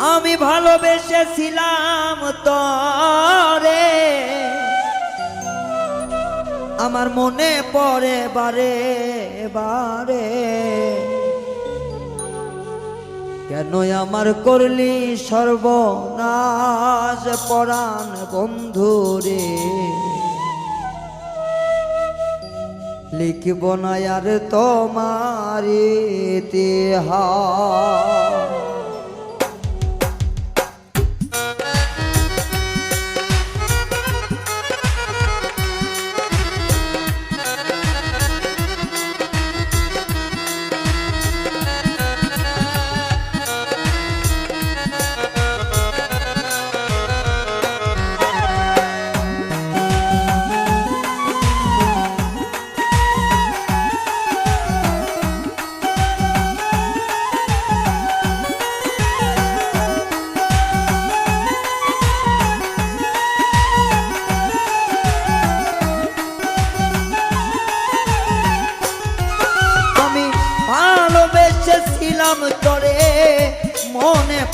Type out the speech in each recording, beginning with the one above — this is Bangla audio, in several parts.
আমি ভালোবেসেছিলাম তরে। আমার মনে পড়ে বারে বারে। কেন আমার করলি সর্বনাশ পরাণ বন্ধুরে লিখব না আর তোমার ইতিহাস।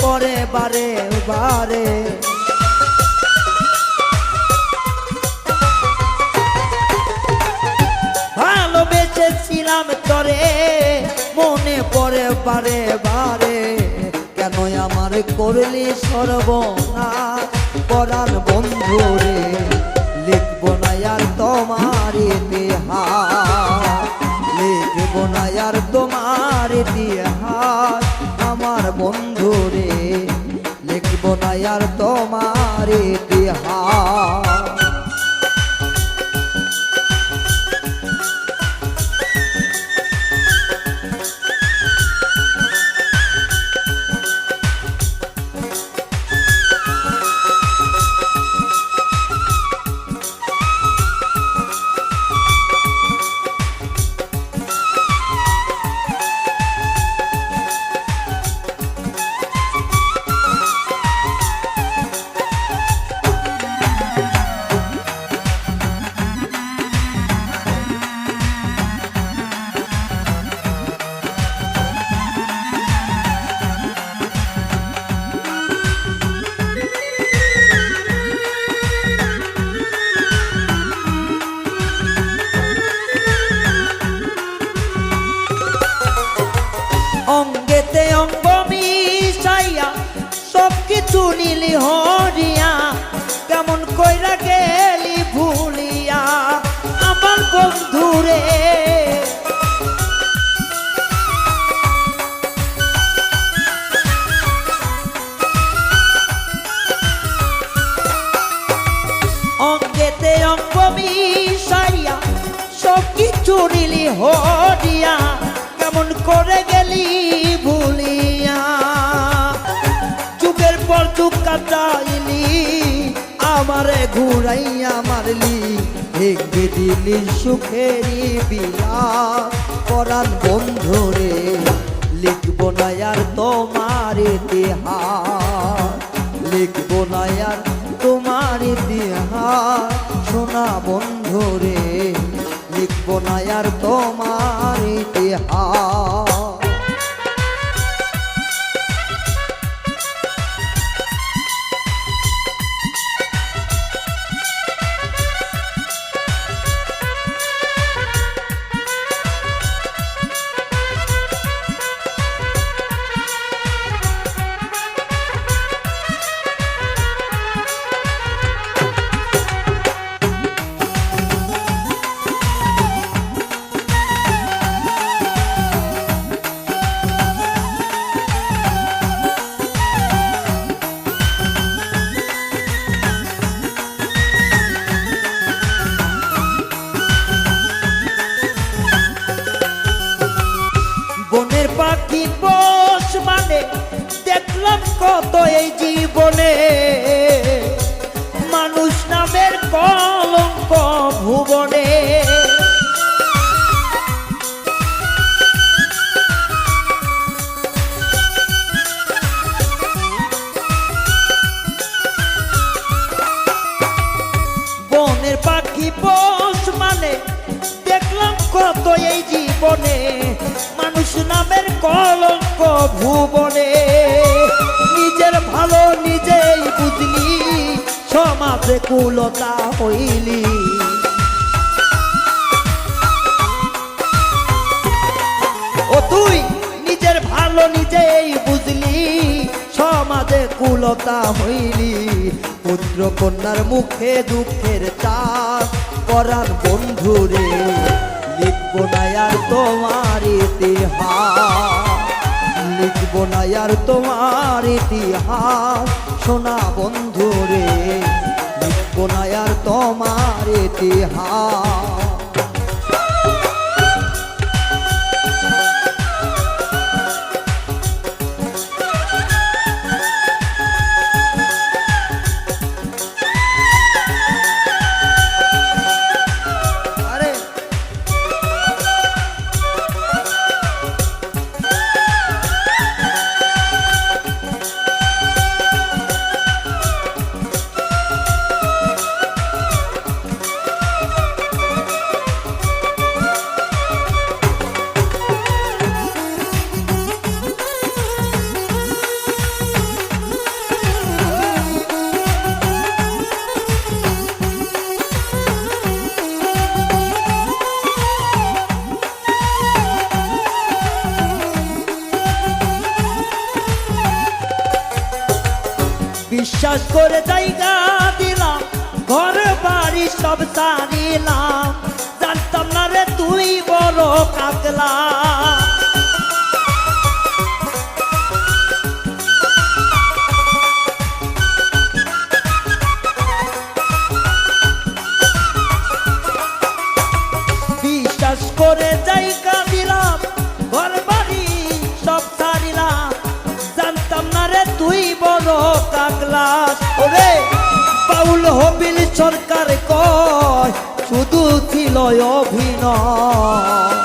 পড়ে বারে বারে। ভালোবেসেছিলাম তরে, মনে পরে বারে বারে। কেন আমার করলি সর্বনা করার বন্ধু অঙ্গেতে অঙ্গ মিশাইয়া সব কিছু নীলি হরিয়া কেমন কইরা গেলি ভুলিয়া। আমার বন্ধুরে ঘুরাইয়া মারলি ভেঙে দিলি সুখেরই বিলা পরাণ বন্ধুরে লিখব জীবনে। মানুষ নামের কলঙ্ক ভুবনে। বনের পাখি পোষ মানে দেখলাম কত এই জীবনে। মানুষ নামের কলঙ্ক ভুবনে। সমাজে কুলতা হইলি। ও তুই নিজের ভালো নিজেই বুঝলি, সমাজে কুলতা হইলি। পুত্র কন্যার মুখে দুঃখের চাষ করার বন্ধুরে লিখব না আর তোমার ইতিহাস, লিখব না আর তোমার ইতিহাস। সোনা বন্ধুরে লিখব না আর তোমার ইতিহাস। বিশ্বাস করে জায়গা দিলাম ঘর বাড়ি সব সারিলাম। জানতাম না রে তুই বড় কাকলা সরকার কয়, শুধু ছিল অভিনয়।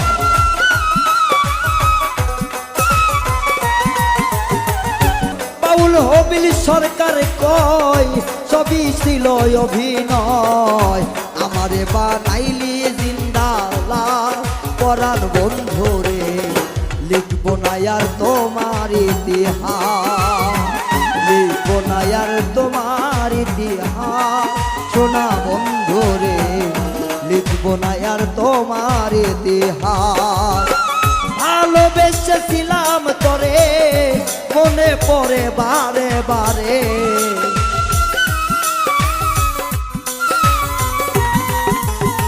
হবিল সরকার কয়, সবই ছিল অভিনয়। আমারে বানাইলি জিন্দালা পরাণ বন্ধুরে লিখব না তোমার ইতিহাস। লিখব না তোমার সোনা বন্ধুরে লিখব না আর তোমার ইতিহাস। ভালোবেসেছিলাম তোরে, মনে পড়ে বারে বারে।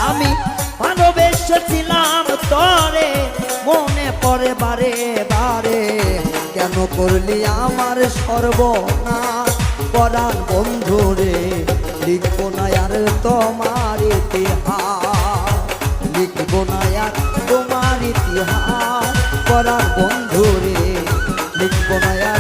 আমি ভালোবেসেছিলাম তোরে, মনে পড়ে বারে বারে। কেন করলি আমার সর্বনাশ, পরাণ বন্ধুরে লিখব না আর তোমার ইতিহাস। লিখব না আর তোমার ইতিহাস। পরাণ বন্ধুরে লিখব না